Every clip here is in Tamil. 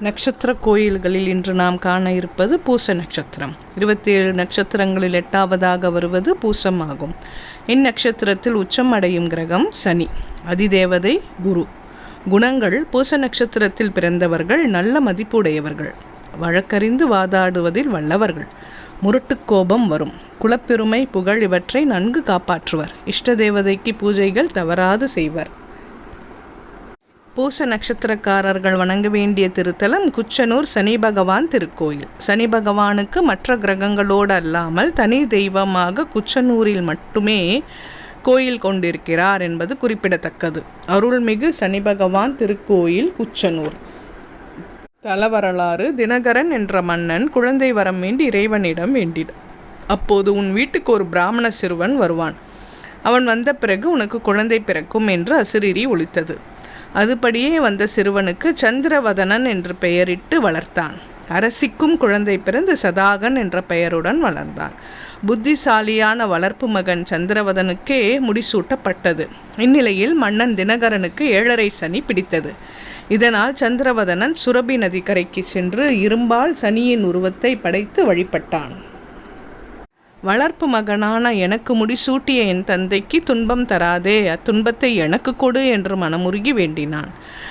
நட்சத்திர கோயில்களில் இன்று நாம் காண இருப்பது பூச நட்சத்திரம். இருபத்தி ஏழு நட்சத்திரங்களில் எட்டாவதாக வருவது பூசம் ஆகும் இந்நட்சத்திரத்தில் உச்சம் அடையும் கிரகம் சனி அதிதேவதை குரு. குணங்கள் பூச நட்சத்திரத்தில் பிறந்தவர்கள் நல்ல மதிப்புடையவர்கள். வழக்கறிந்து வாதாடுவதில் வல்லவர்கள். முரட்டுக் கோபம் வரும். குலப்பெருமை புகழ் இவற்றை நன்கு காப்பாற்றுவர். இஷ்ட தேவதைக்கு பூஜைகள் தவறாது செய்வர். பூச நட்சத்திரக்காரர்கள் வணங்க வேண்டிய திருத்தலம் குச்சனூர் சனி பகவான் திருக்கோயில். சனி பகவானுக்கு மற்ற கிரகங்களோடு அல்லாமல் தனி தெய்வமாக குச்சனூரில் மட்டுமே கோயில் கொண்டிருக்கிறார் என்பது குறிப்பிடத்தக்கது. அருள்மிகு சனி பகவான் திருக்கோயில் குச்சனூர். தலவரலாறு தினகரன் என்ற மன்னன் குழந்தை வரம் வேண்டி இறைவனிடம் வேண்டினான். அப்போது உன் வீட்டுக்கு ஒரு பிராமண சிறுவன் வருவான். அவன் வந்த பிறகு உனக்கு குழந்தை பிறக்கும் என்று அசிரிரி ஒழித்தது. அதுபடியே வந்த சிறுவனுக்கு சந்திரவதனன் என்று பெயரிட்டு வளர்த்தான். அரசிக்கும் குழந்தை பிறந்து சதாகன் என்ற பெயருடன் வளர்ந்தான். புத்திசாலியான வளர்ப்பு மகன் சந்திரவதனுக்கே முடிசூட்டப்பட்டது. இந்நிலையில் மன்னன் தினகரனுக்கு ஏழரை சனி பிடித்தது. இதனால் சந்திரவதனன் சுரபி நதிக்கரைக்கு சென்று இரும்பால் சனியின் உருவத்தை படைத்து வழிபட்டான். வளர்ப்பு மகனான எனக்கு முடிசூட்டிய என் தந்தைக்கு துன்பம் தராதே அத்துன்பத்தை எனக்கு கொடு என்று மனமுருகி வேண்டினான்.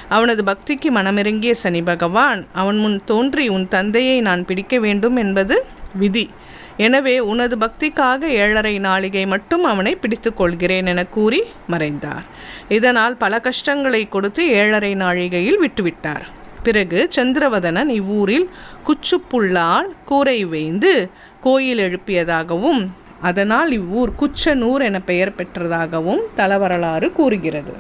அவனது பக்திக்கு மனமிறங்கிய சனி பகவான் அவன் முன் தோன்றி உன் தந்தையை நான் பிடிக்க வேண்டும் என்பது விதி. எனவே உனது பக்திக்காக ஏழரை நாளிகை மட்டும் அவனை பிடித்து கொள்கிறேன் என கூறி மறைந்தார். இதனால் பல கஷ்டங்களை கொடுத்து ஏழரை நாழிகையில் விட்டுவிட்டார். பிறகு சந்திரவதனன் இவ்வூரில் குச்சுப்புள்ளால் கூரை வைந்து கோயில் எழுப்பியதாகவும் அதனால் இவ்வூர் குச்சனூர் என பெயர் பெற்றதாகவும் தலவரலாறு கூறுகிறது.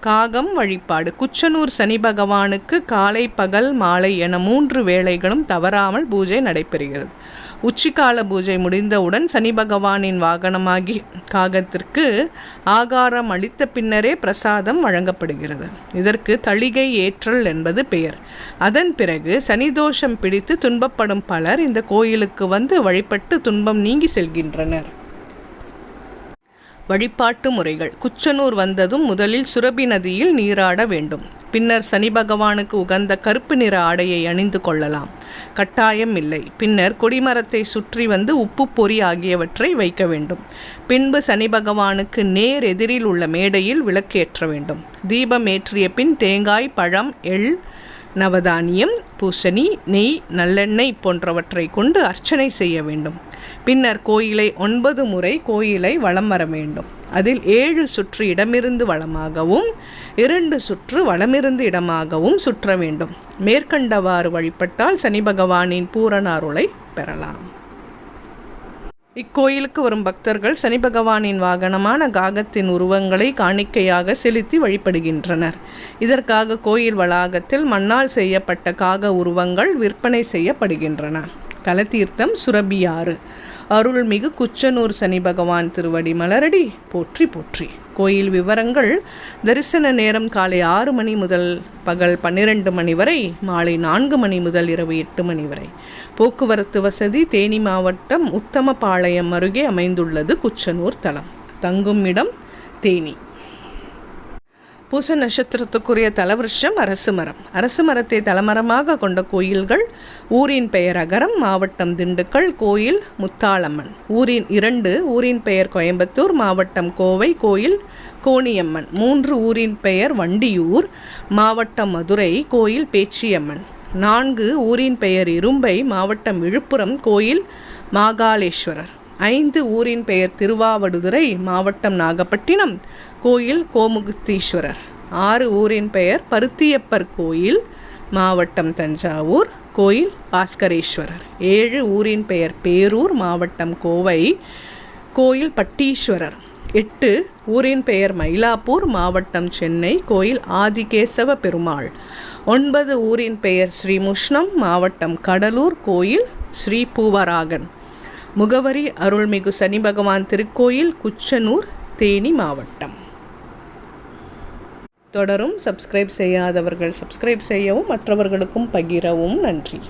காகம் வழிபாடு. குச்சனூர் சனி பகவானுக்கு காலை பகல் மாலை என மூன்று வேளைகளும் தவறாமல் பூஜை நடைபெறுகிறது. உச்சிக்கால பூஜை முடிந்தவுடன் சனி பகவானின் வாகனமாகி காகத்திற்கு ஆகாரம் அளித்த பின்னரே பிரசாதம் வழங்கப்படுகிறது. இதற்கு தளிகை ஏற்றல் என்பது பெயர். அதன் பிறகு சனிதோஷம் பிடித்து துன்பப்படும் பலர் இந்த கோயிலுக்கு வந்து வழிபட்டு துன்பம் நீங்கி செல்கின்றனர். வழிபாட்டு முறைகள். குச்சனூர் வந்ததும் முதலில் சுரபி நதியில் நீராட வேண்டும். பின்னர் சனி பகவானுக்கு உகந்த கருப்பு நிற ஆடையை அணிந்து கொள்ளலாம். கட்டாயம் இல்லை. பின்னர் கொடிமரத்தை சுற்றி வந்து உப்பு பொறி ஆகியவற்றை வைக்க வேண்டும். பின்பு சனி பகவானுக்கு நேர் எதிரில் உள்ள மேடையில் விளக்கேற்ற வேண்டும். தீபம் ஏற்றிய பின் தேங்காய் பழம் எள் நவதானியம் பூசணி நெய் நல்லெண்ணெய் போன்றவற்றை கொண்டு அர்ச்சனை செய்ய வேண்டும். பின்னர் கோயிலை ஒன்பது முறை கோயிலை வலம் வர வேண்டும். அதில் ஏழு சுற்று இடமிருந்து வளமாகவும் இரண்டு சுற்று வளமிருந்து இடமாகவும் சுற்ற வேண்டும். மேற்கண்டவாறு வழிபட்டால் சனி பகவானின் பூரண அருளை பெறலாம். இக்கோயிலுக்கு வரும் பக்தர்கள் சனி பகவானின் வாகனமான காகத்தின் உருவங்களை காணிக்கையாக செலுத்தி வழிபடுகின்றனர். இதற்காக கோயில் வளாகத்தில் மண்ணால் செய்யப்பட்ட காக உருவங்கள் விற்பனை செய்யப்படுகின்றன. தலதீர்த்தம் சுரபியாறு. அருள்மிகு குச்சனூர் சனி பகவான் திருவடி மலரடி போற்றி போற்றி. கோயில் விவரங்கள் தரிசன நேரம் காலை ஆறு மணி முதல் பகல் பன்னிரண்டு மணி வரை மாலை நான்கு மணி முதல் இரவு எட்டு மணி வரை. போக்குவரத்து வசதி தேனி மாவட்டம் உத்தமபாளையம் அருகே அமைந்துள்ளது குச்சனூர் தலம். தங்கும் இடம் தேனி. பூச நட்சத்திரத்துக்குரிய தலவிருஷம் அரசு மரம். அரசு மரத்தை தலமரமாக கொண்ட கோயில்கள் ஊரின் பெயர் அகரம் மாவட்டம் திண்டுக்கல் கோயில் முத்தாளம்மன். ஊரின் இரண்டு ஊரின் பெயர் கோயம்புத்தூர் மாவட்டம் கோவை கோயில் கோணியம்மன். மூன்று ஊரின் பெயர் வண்டியூர் மாவட்டம் மதுரை கோயில் பேச்சியம்மன். நான்கு ஊரின் பெயர் இரும்பை மாவட்டம் விழுப்புரம் கோயில் மாகாளேஸ்வரர். ஐந்து ஊரின் பெயர் திருவாவடுதுறை மாவட்டம் நாகப்பட்டினம் கோயில் கோமுகுத்தீஸ்வரர் ஆறு ஊரின் பெயர் பருத்தியப்பர் கோயில் மாவட்டம் தஞ்சாவூர் கோயில் பாஸ்கரேஸ்வரர். ஏழு ஊரின் பெயர் பேரூர் மாவட்டம் கோவை கோயில் பட்டீஸ்வரர். எட்டு ஊரின் பெயர் மயிலாப்பூர் மாவட்டம் சென்னை கோயில் ஆதிகேசவ பெருமாள். ஒன்பது ஊரின் பெயர் ஸ்ரீமுஷ்ணம் மாவட்டம் கடலூர் கோயில் ஸ்ரீ பூவராகன். முகவரி அருள்மிகு சனி பகவான் திருக்கோயில் குச்சனூர் தேனி மாவட்டம். தொடரும் சப்ஸ்கிரைப் செய்யாதவர்கள் சப்ஸ்கிரைப் செய்யவும் மற்றவர்களுக்கும் பகிரவும் நன்றி.